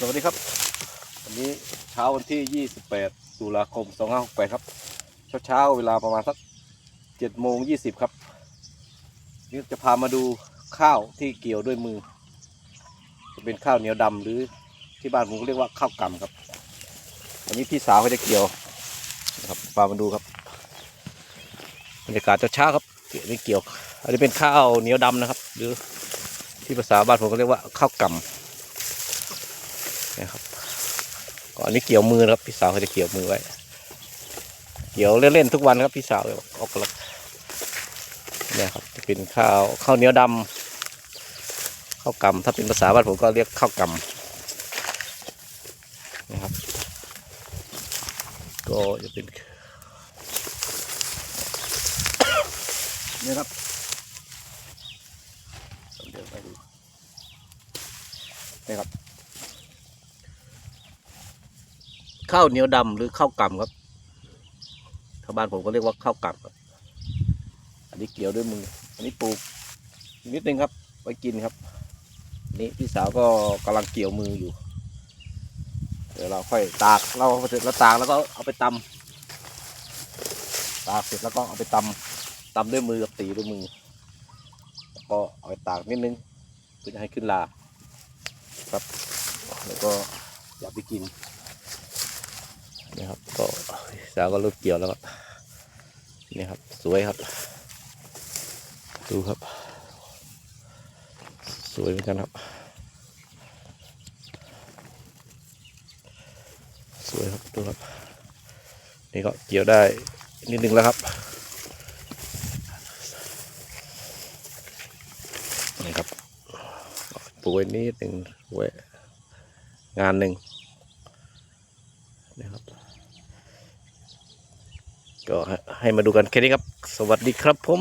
สวัสดีครับ วันนี้เช้าวันที่ 28 ตุลาคม 2568 ครับ เช้าเช้าๆเวลาประมาณสัก7โมง20 ครับ นี่จะพามาดูข้าวที่เกี่ยวด้วยมือ จะเป็นข้าวเหนียวดำหรือที่บ้านผมเรียกว่าข้าวกำครับ วันนี้พี่สาวเขาจะเกี่ยวนะครับพามาดูครับบรรยากาศเช้าครับนี่เกี่ยว อันนี้เป็นข้าวเหนียวดำนะครับ หรือที่ภาษาบ้านผมก็เรียกว่าข้าวกำ นะครับก่อนนี้เกี่ยวมือครับพี่สาวเขาจะเกี่ยวมือไว้ เกี่ยวเล่นๆทุกวันครับพี่สาวออกกลังเนี่ยครับจะเป็นข้าวข้าวเหนียวดำข้าวกำถ้าเป็นภาษาบ้านผมก็เรียกข้าวกำนะครับ ก็จะเป็นนี่ครับเดี๋ยวไปดูนี่ครับ ข้าวเหนียวดำหรือข้าวกำครับชาวบ้านผมก็เรียกว่าข้าวกำครับ อันนี้เกี่ยวด้วยมือ อันนี้ปลูกนิดนึงครับ ไว้กินครับ นี่พี่สาวก็กำลังเกี่ยวมืออยู่ เดี๋ยวเราค่อยตาก เราเสร็จแล้วตากแล้วก็เอาไปตำตากเสร็จแล้วก็เอาไปตำตำด้วยมือกับตีด้วยมือแล้วก็เอาไปตากนิดนึงเพื่อจะให้ขึ้นลา ครับ แล้วก็อย่าไปกิน นี่ครับ ก็สาวก็เริ่มเกี่ยวแล้วครับนี่ครับ สวยครับ ดูครับ สวยเหมือนกันครับ สวยครับดูครับนี่ก็เกี่ยวได้นิดนึงแล้วครับนี่ครับปูไว้นิดหนึ่งไว้งานหนึ่งนะครับ ก็ให้มาดูกันแค่นี้ครับ สวัสดีครับผม